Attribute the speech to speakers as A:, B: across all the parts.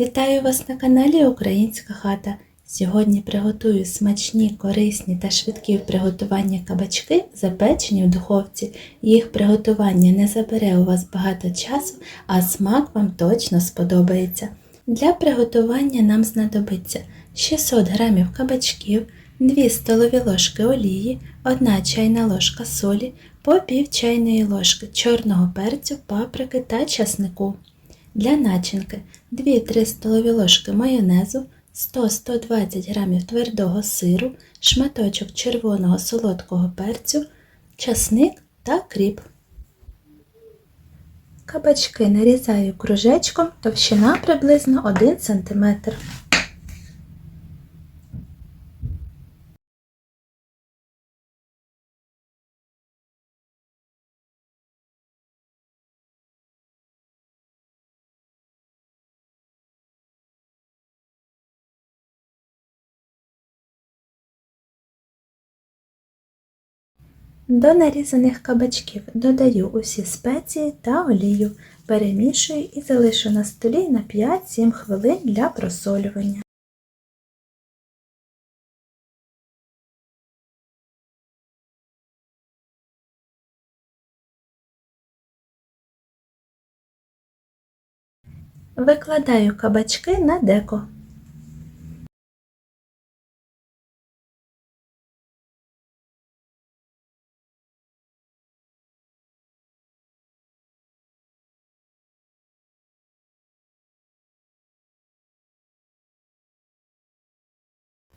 A: Вітаю вас на каналі Українська хата. Сьогодні приготую смачні, корисні та швидкі в приготуванні кабачки, запечені в духовці. Їх приготування не забере у вас багато часу, а смак вам точно сподобається. Для приготування нам знадобиться 600 г кабачків, 2 столові ложки олії, 1 чайна ложка солі, по пів чайної ложки чорного перцю, паприки та часнику. Для начинки 2-3 столові ложки майонезу, 100-120 г твердого сиру, шматочок червоного солодкого перцю, часник та кріп. Кабачки нарізаю кружечком, товщина приблизно 1 см. До нарізаних кабачків додаю усі спеції та олію, перемішую і залишу на столі на 5-7 хвилин для просолювання. Викладаю кабачки на деко.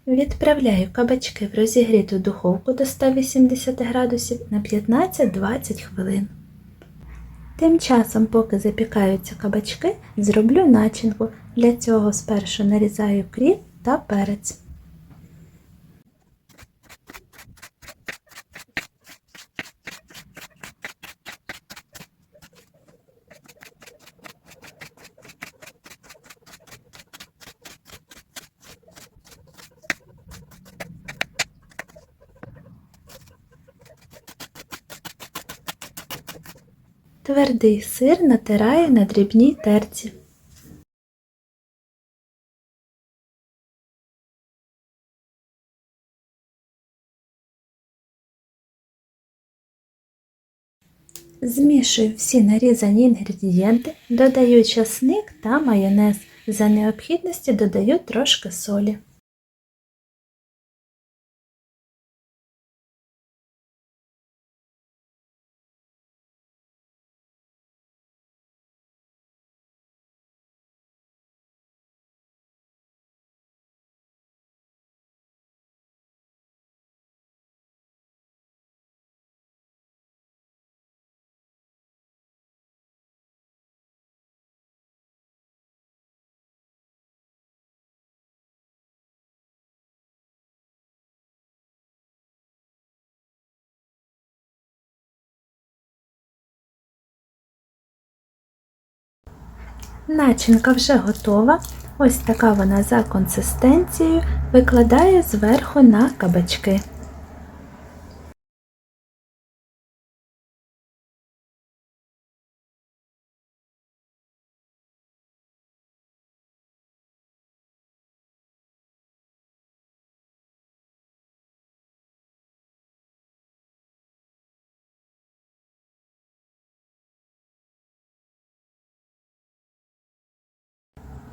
A: Відправляю кабачки в розігріту духовку до 180 градусів на 15-20 хвилин. Тим часом, поки запікаються кабачки, зроблю начинку. Для цього спершу нарізаю кріп та перець. Твердий сир натираю на дрібній терці. Змішую всі нарізані інгредієнти, додаю часник та майонез. За необхідності додаю трошки солі. Начинка вже готова. Ось така вона за консистенцією. викладає зверху на кабачки.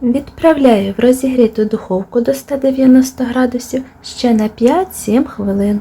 A: Відправляю в розігріту духовку до 190 градусів ще на 5-7 хвилин.